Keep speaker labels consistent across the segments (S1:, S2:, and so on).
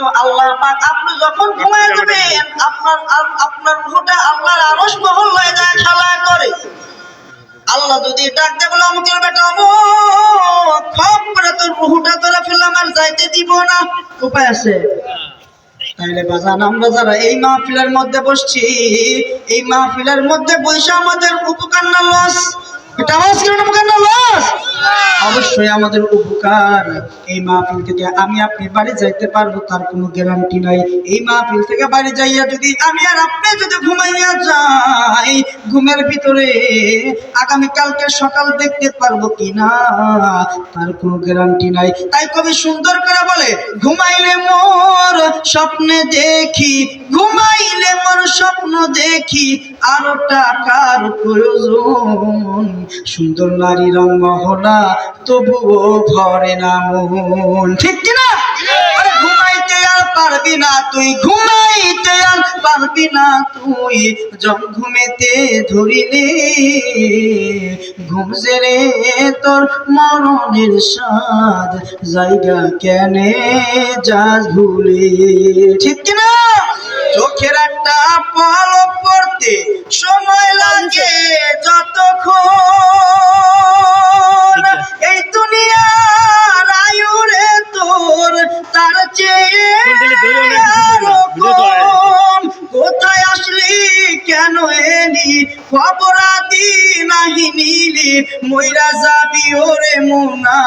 S1: কিন্তু আল্লাহ পাক আপনি যখন ঘুমায় যাবেন আপনার আপনার রুহটা আল্লাহর আরশ মহল্লায় যায় খেলা করে। আল্লাহ যদি ডাক দেয় বলে অমুকের বেটা খপ করে তোর রুহুটা তোরা ফেললাম আর যাইতে দিব না। উপায় আছে? তাইলে বাজান আমরা যারা এই মাহফিলের মধ্যে বসছি এই মাহফিলের মধ্যে বসে আমাদের উপকার না লস অবশ্যই আমাদের উপকার। এই মাহফিল থেকে আমি আপনি বাড়ি যাইতে পারব, তার কোনো গ্যারান্টি নাই। এই মাহফিল থেকে বাড়ি যাইয়া যদি আমি আর আপনি যদি ঘুমাইয়া যাই, ঘুমের ভিতরে আগামী কালকে সকাল দেখতে পারব কিনা, তার কোনো গ্যারান্টি নাই। তাই কবি সুন্দর করে বলে, ঘুমাইলে মোর স্বপ্নে দেখি, ঘুমাইলে মোর স্বপ্ন দেখি, আরও টাকার প্রয়োজন। সুন্দর নারী রং মহলা তবুও ভরে না মন। ঠিক কিনা? ঘুমাইতে আর পারবি না তুই ঘুমাইতে আর পারবি না তুই। জন ঘুমেতে ধরিলে ঘুম তোর মরণের স্বাদ জায়গা কেনে যাস ভুলে। ঠিক কিনা? চোখের একটা পলক পড়তে সময় লাগে যতক্ষণ মইরা যাবি ওরে মোনা,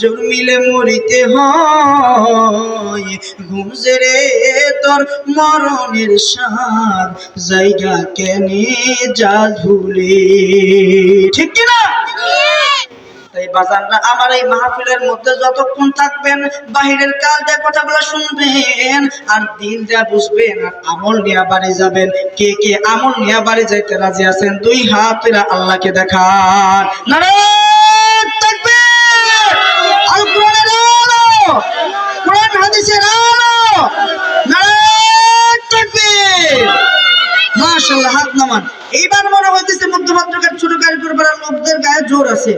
S1: জন্মিলে মরিতে হয়। ঘুমছে রে তোর মরণের সাদ জায়গা কেনে যা ভুলে ঠিক কিনা? তাই বাজানরা আমার এই মাহফিলের মধ্যে যতক্ষণ থাকবেন, বাহিরের কাল দেওয়া কথাগুলো শুনবেন, আর দিন দেয়া বুঝবেন, আর আমল নিয়ে বাড়ি যাবেন, কে কে আমল নিয়ে বাড়ি যাইতে রাজি আছেন, দুই হাত তুলে আল্লাহকে দেখান। তাকবীর! মাশাআল্লাহ, হাত নামান। এইবার মনে হইতেছে মধ্যমাত্রকার ছোট কারিগর লোকদের গায়ে জোর আছে।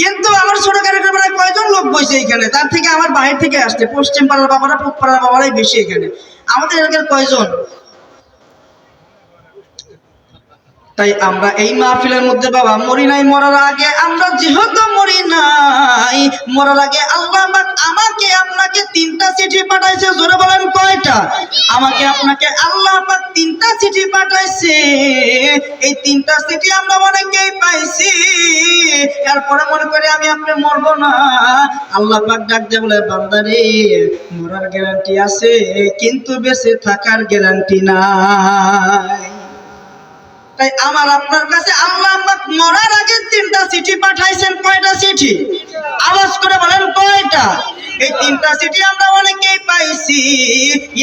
S1: কিন্তু আমার ছোট কারিগর পাড়ায় কয়জন লোক বসে এখানে? তার থেকে আমার বাহির থেকে আসছে। পশ্চিম পাড়ার বাবারা, পূব পাড়ার বাবারাই বেশি এখানে। আমাদের এলাকার কয়জন? তাই আমরা এই মাহফিলের মধ্যে বাবা, মরি নাই, মরার আগে আমরা যেহেতু মরি নাই, মরার আগে আল্লাহ আমাকে আপনাকে তিনটা চিঠি পাঠাইছে। জোরে বলেন কয়টা আমাকে আপনাকে আল্লাহ পাক তিনটা চিঠি পাঠাইছে। এই তিনটা চিঠি আমরা অনেকেই পাইছি। এরপরে মনে করে আমি আপনি মরবো না। আল্লাহ পাক ডাক দিয়ে বলে, বান্দারে, মরার গ্যারান্টি আছে, কিন্তু বেঁচে থাকার গ্যারান্টি নাই। তাই আমার আপনার কাছে আল্লাহ পাক মরার আগে তিনটা চিঠি পাঠাইছেন। কয়টা চিঠি? আওয়াজ করে বলেন, কয়টা? এই তিনটা চিঠি আমরা অনেকেই পাইছি।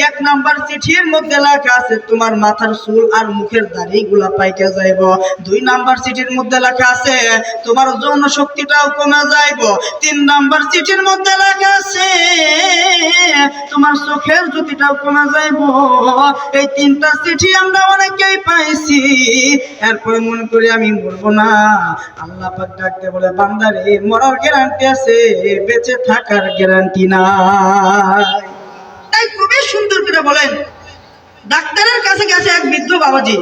S1: এক নাম্বার চিঠির মধ্যে লেখা আছে, তোমার মাথার চুল আর মুখের দাড়ি গুলা পাইকে যাইব। দুই নাম্বার চিঠির মধ্যে লেখা আছে, তোমার যৌন শক্তিটাও কমে যাইব। তিন নাম্বার চিঠির মধ্যে লেখা আছে, তোমার চোখের জ্যোতিটাও কমে যাইব। এই তিনটা চিঠি আমরা অনেকেই পাইছি। এরপরে মনে করি আমি মরবো না। আল্লাহ পাক ডাকতে বলে, বান্দারে, মরার গ্যারান্টি আছে, বেঁচে থাকার গ্যারান্টি নাই। তাই খুবই সুন্দর করে বলেন, ডাক্তারের কাছে গেছে এক বৃদ্ধ বাবাজি।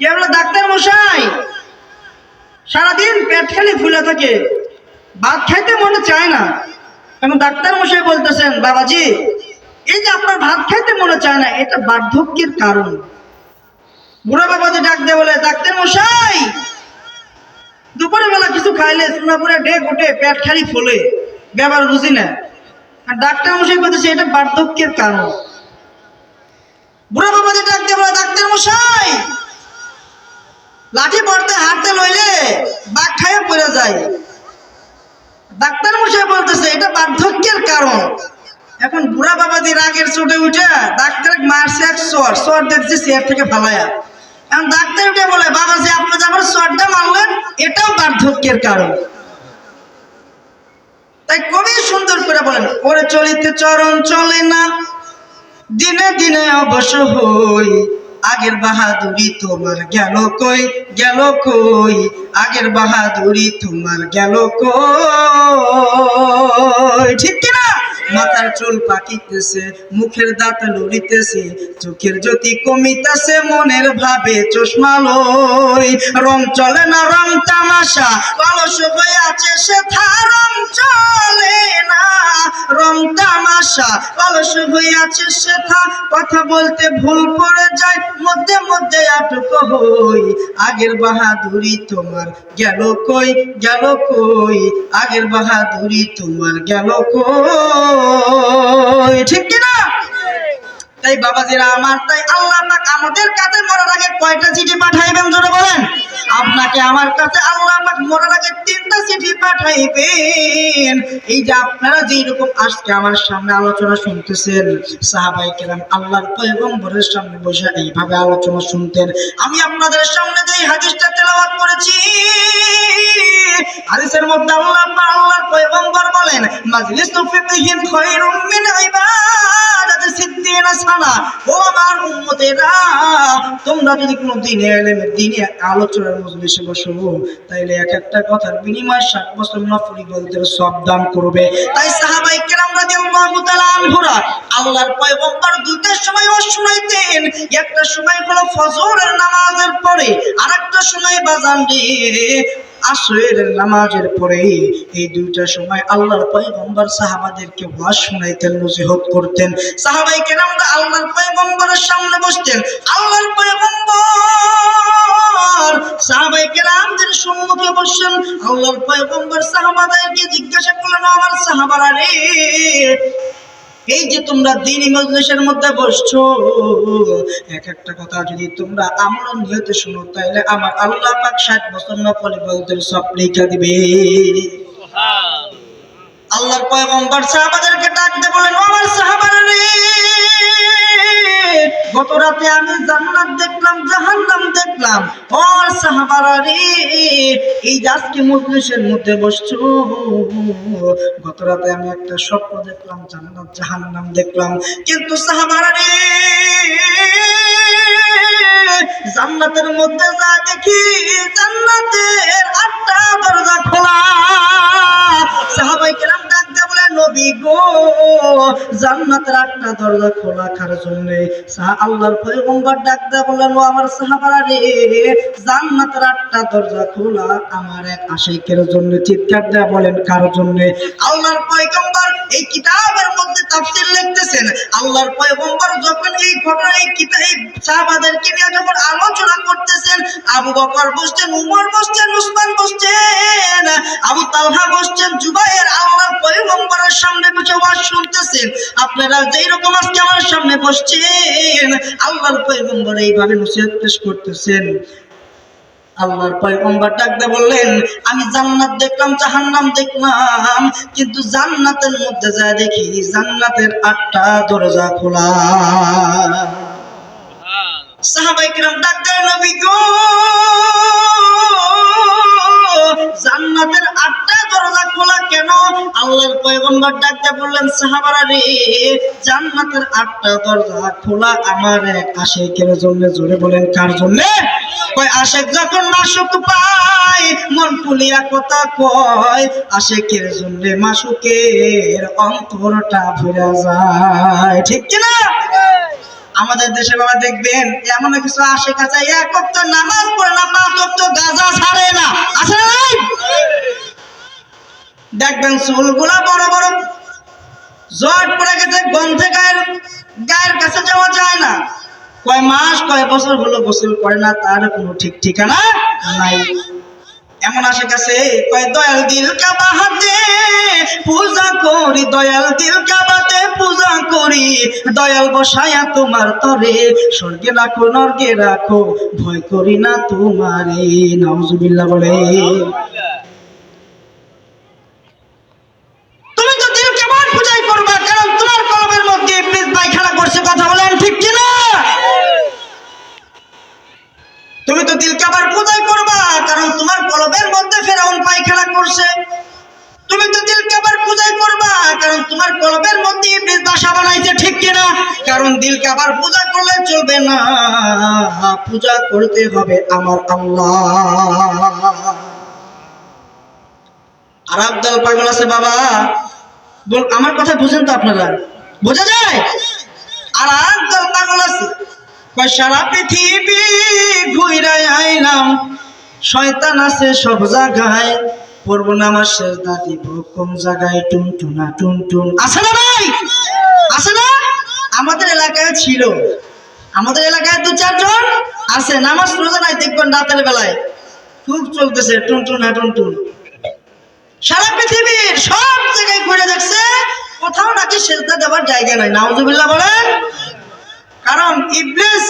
S1: বলে ডাক্তার মশাই? সারাদিন পেট খালি ফুলে থাকে, ভাত খাইতে মনে চায় না। এখন ডাক্তার মশাই বলতেছেন, বাবাজি, এই যে আপনার ভাত খাইতে মনে চায় না, এটা বার্ধক্যের কারণ। বুড়া বাবাজি ডাক দিয়ে বলে, ডাক্তার মশাই দুপুরে বেলা কিছু খাইলে সোনাপুরে ডেক উঠে পেট খালি ফোলে, ব্যাপার বুঝি না? আর ডাক্তার মশাই বলতেছে এটা বার্ধক্যের কারণ। বুড়া বাবাজি ডাক দিয়ে বলে, ডাক্তার মশাই, লাঠি পড়তে হাঁটতে লইলে বাঘ খাইয়ে পড়ে যায়। ডাক্তার মশাই বলতেছে, এটা বার্ধক্যের কারণ। এখন বুড়া বাবাজি রাগের চোটে উঠে, ডাক্তার মারছে এক চর চর দেখছে চেয়ার থেকে ফালায়া। এখন ডাক্তার উঠে বলে বাবাজি আপনি যে আমার চরটা মারলেন, এটাও বার্ধক্যের কারণ। তাই কবি সুন্দর করে বলেন, ওরে চলিতে চরণ চলে না। দিনে দিনে অবশ্য হই, আগের বাহাদুরি তোমার গেল কই গেল কই, আগের বাহাদুরি তোমার গেল কই। ঠিক কিনা? মাথার চুল পাকিতেছে, মুখের দাঁত লড়িতেছে, চোখের জ্যোতি কমিতেছে, মনের ভাবে চশমা লই। রং চলে না, রং তামাশা, অলস হয়ে আছে সে রং চলে না। রং তামাশা, অলস হয়ে আছে সে কথা বলতে ভুল করে যায়, মধ্যে মধ্যে আটক হই। আগের বাহাদুরি তোমার গেল কই গেল কই? আগের বাহাদুরি তোমার গেল কই? ঠিক কিনা? তাই বাবাজিরা আমার, তাই আল্লাহ পাক আমাদের কাছে মরার আগে কয়টা চিঠি পাঠাইবেন জোরে বলেন? আপনাকে আমার কাছে আল্লাহ পাক মরার আগে তিনটা চিঠি পাঠাইবেন এই যে আপনারা যেই রকম আজকে আমার সামনে আলোচনা শুনতেছেন, সাহাবাই কেরাম আল্লাহর পয়গম্বরের সামনে বসে এইভাবে আলোচনা শুনতেন। আমি আপনাদের সামনে যে হাদিসটা তেলাওয়াত করেছি, হাদিসের মধ্যে আল্লাহ আল্লাহর পয়গম্বর বলেন, মাজলিসু ফিকহিন খায়রুম মিন একটা সব দান করবে। তাই সাহাবাই কেরাম রাদিয়াল্লাহু তাআলা আনহুরা আল্লাহর পয়গম্বর দুইটার সময় শুনাইতেন একটা সময় হলো ফজরের নামাজের পরে, আরেকটা সময় বাজান রে আসরের নামাজের পরে এই দুইটা সময় আল্লাহর পয়গম্বর সাহাবাদেরকে ওয়াজ শুনাইতেন, নসিহত করতেন। সাহাবাই কেরাম আল্লাহর পয়গম্বরের সামনে বসতেন। আল্লাহর পয়গম্বর! সাহাবাই কেরামদের সম্মুখে বসছেন। আল্লাহর পয়গম্বর সাহাবাদেরকে জিজ্ঞাসা করলেন, আমার সাহাবারা রে এই যে তোমরা দিনই মজলিসের মধ্যে বসছো এক একটা কথা যদি তোমরা আমল নিয়তে শুনো তাহলে আমার আল্লাহ পাক ষাট বছর নফল ইবাদতের সব লিখা দিবে। আল্লাহর পয়গম্বর সাহাবাদেরকে ডাকতে বলেন গত রাতে আমি জান্নাত দেখলাম, জাহান্নাম দেখলাম। ও সাহাবারা রে, এই আজকে মজলিসের মধ্যে বসছো গত রাতে আমি একটা স্বপ্ন দেখলাম, জান্নাত, জাহান্নাম দেখলাম। কিন্তু সাহাবারা রে, জান্নাতের মধ্যে যা দেখি, জান্নাতের আটটা দরজা খোলা। সাহাবাই কেরাম ডাক নবী গো। জান্নাতের দরজা খোলা কার জন্য আল্লাহর পয়গম্বর ডাক দিয়ে বললেন, ও আমার সাহাবারা রে, জান্নাতের দরজা খোলা আমার এক জন্য। চিৎকার দেয়া বলেন, কার জন্য? আল্লাহর পয়গম্বর এই কিতাবের মধ্যে তাফসীর লিখতেছেন। আল্লাহর পয়গম্বর যখন এই ঘটনা, এই কিতাব সাহাবাদেরকে নিয়ে যখন আলোচনা আবু বকর বসছেন, উমর বসছেন, উসমান বসছেন, আবু তালহা বসছেন, জুবাইর আল্লাহর পয়গম্বরের সামনে বসে ওয়াজ শুনতেছেন। আপনারা যেই রকম আজকে আমার সামনে বসছেন, আল্লাহর পয়গম্বর এইভাবে নসিহত পেশ করতেছেন। আল্লাহর পয়গম্বর ডাকতে বললেন, আমি জান্নাত দেখলাম, জাহান্নাম দেখলাম, কিন্তু জান্নাতের মধ্যে যা দেখি, জান্নাতের আটটা দরজা খোলা। সাহাবাই কিরাম ডাক্তার নবী গো, জান্নাতের আটটা দরজা খোলা কেন? আল্লাহর পয়গম্বর ডাকতে বললেন, সাহাবারা রে, জান্নাতের আটটা দরজা খোলা আমার জোরে বলেন, কার জন্য? কয়, আশেক যখন মাসুক পায়, মন পুলিয়া কথা কয়, আশেকের জন্য মাসুকের অন্তরটা ভরে যায়। ঠিক কিনা? আমাদের দেশে বাবা দেখবেন, এমন কিছু আসে কাছে, এক অক্ত নামাজ পড়ে না, পাঁচ অক্ত গাজা ছাড়ে না। আছে না? দেখবেন চুলগুলা বড় বড়, জট পড়ে গেছে, গন্ধে গায়ের গায়ের কাছে যাওয়া যায় না। কয় মাস, কয় বছর হলো, গোসল করে না, তার কোনো ঠিক ঠিকানা নাই। এমন আসে কাছে, কয়, দয়াল দিল কাবা হাতে পূজা করি, দয়াল দিল পূজা করি, দয়াল বসায়া তোমার তরে। স্বর্গে রাখো, নর্গে রাখো, ভয় করি না তোমারে। বলে। তুমি তো দিল কলমের মধ্যে করছে, কথা ঠিক তুমি তো কাবার পূজাই করবা, কারণ তোমার কলবের মধ্যে ফেরাউন পায়খানা করছে। তুমি তো দিল কাবার করবা কারণ তোমার কলবের মধ্যে ইবলিস বাসা বানাইছে, ঠিক কি না কারণ দিল কাবার পূজা করলে চলবে না। পূজা করতে হবে আমার আল্লাহ। আর আব্দাল পাগল আছে বাবা। বল- আমার কথা বুঝেন তো আপনারা? বোঝা যায়? আর একদল পাগল আছে। সারা পৃথিবী ঘুরে আইলাম, শয়তান আছে সব জায়গায়। পড়ব না আমার শেষ আছে না ভাই? আছে না? আমাদের এলাকায় ছিল। আমাদের এলাকায় দু চারজন আছে, নামাজ রোজা নাই দেখবেন রাতের বেলায়। খুব চলতেছে সারা পৃথিবীর সব জায়গায় ঘুরে দেখছে, কোথাও নাকি সেজদা দেওয়ার জায়গা নাই। নাউজুবিল্লাহ বলেন। কারণ ইবলিস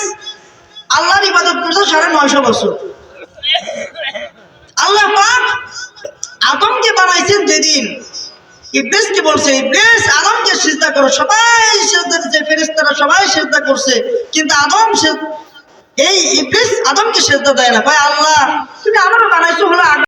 S1: আল্লাহর ইবাদত করছে সাড়ে নয়শো বছর। আল্লাহ আদমকে বানাইছেন যেদিন। ইবলিসকে বলছে, ইবলিস, আদমকে সিজদা করো। সবাই সিজদা দিচ্ছে ফেরেশতারা সবাই সিজদা করছে। কিন্তু আদম এই ইবলিস আদমকে সিজদা দেয় না। ভাই আল্লাহ, তুমি আমারও বানাইছো হলো